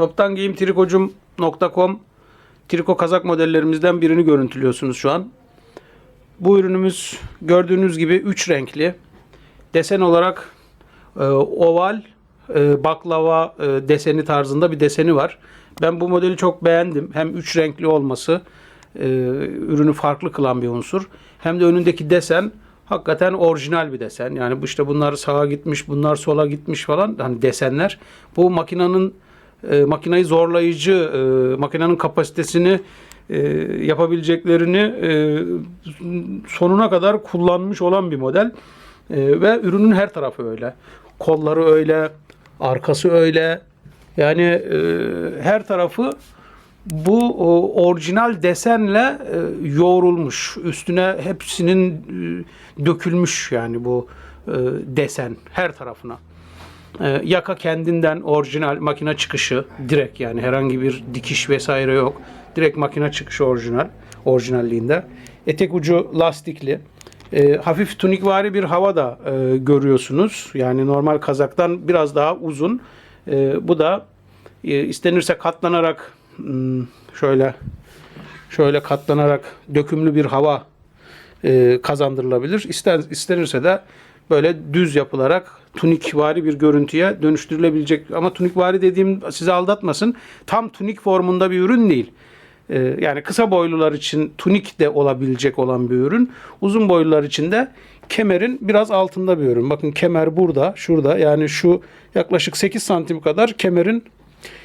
Toptan giyim trikocum.com triko kazak modellerimizden birini görüntülüyorsunuz şu an. Bu ürünümüz gördüğünüz gibi 3 renkli. Desen olarak e, oval, e, baklava e, deseni tarzında bir deseni var. Ben bu modeli çok beğendim. Hem 3 renkli olması e, ürünü farklı kılan bir unsur. Hem de önündeki desen hakikaten orijinal bir desen. Yani bu işte bunlar sağa gitmiş, bunlar sola gitmiş falan hani desenler. Bu makinenin e, makinayı zorlayıcı, e, makinenin kapasitesini e, yapabileceklerini e, sonuna kadar kullanmış olan bir model. E, ve ürünün her tarafı öyle. Kolları öyle, arkası öyle. Yani e, her tarafı bu o, orijinal desenle e, yoğrulmuş. Üstüne hepsinin e, dökülmüş yani bu e, desen her tarafına. E, yaka kendinden orijinal makine çıkışı direkt yani herhangi bir dikiş vesaire yok. Direkt makine çıkışı orijinal orijinalliğinde. Etek ucu lastikli. E, hafif tunikvari bir hava da e, görüyorsunuz. Yani normal kazaktan biraz daha uzun. E, bu da e, istenirse katlanarak hmm, şöyle şöyle katlanarak dökümlü bir hava e, kazandırılabilir. İster, istenirse de böyle düz yapılarak tunikvari bir görüntüye dönüştürülebilecek. Ama tunikvari dediğim sizi aldatmasın. Tam tunik formunda bir ürün değil. E, yani kısa boylular için tunik de olabilecek olan bir ürün. Uzun boylular için de kemerin biraz altında bir ürün. Bakın kemer burada, şurada. Yani şu yaklaşık 8 santim kadar kemerin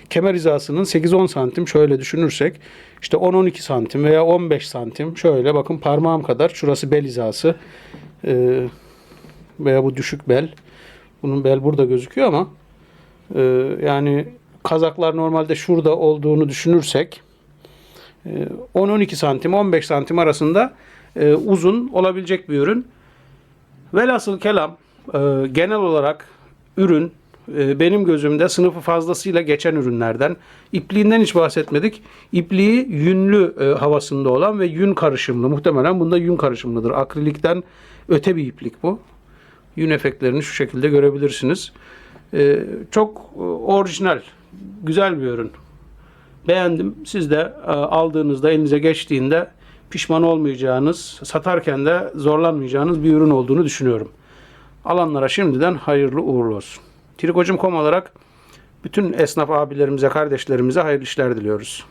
kemer hizasının 8-10 santim şöyle düşünürsek işte 10-12 santim veya 15 santim şöyle bakın parmağım kadar şurası bel hizası Ee, veya bu düşük bel bunun bel burada gözüküyor ama e, yani kazaklar normalde şurada olduğunu düşünürsek e, 10-12 santim 15 santim arasında e, uzun olabilecek bir ürün. Velhasıl kelam e, genel olarak ürün e, benim gözümde sınıfı fazlasıyla geçen ürünlerden. İpliğinden hiç bahsetmedik. İpliği yünlü e, havasında olan ve yün karışımlı. Muhtemelen bunda yün karışımlıdır. Akrilikten öte bir iplik bu. Yün efektlerini şu şekilde görebilirsiniz. E, çok e, orijinal, güzel bir ürün. Beğendim. Siz de e, aldığınızda, elinize geçtiğinde pişman olmayacağınız, satarken de zorlanmayacağınız bir ürün olduğunu düşünüyorum. Alanlara şimdiden hayırlı uğurlu olsun. Trikocum.com olarak bütün esnaf abilerimize, kardeşlerimize hayırlı işler diliyoruz.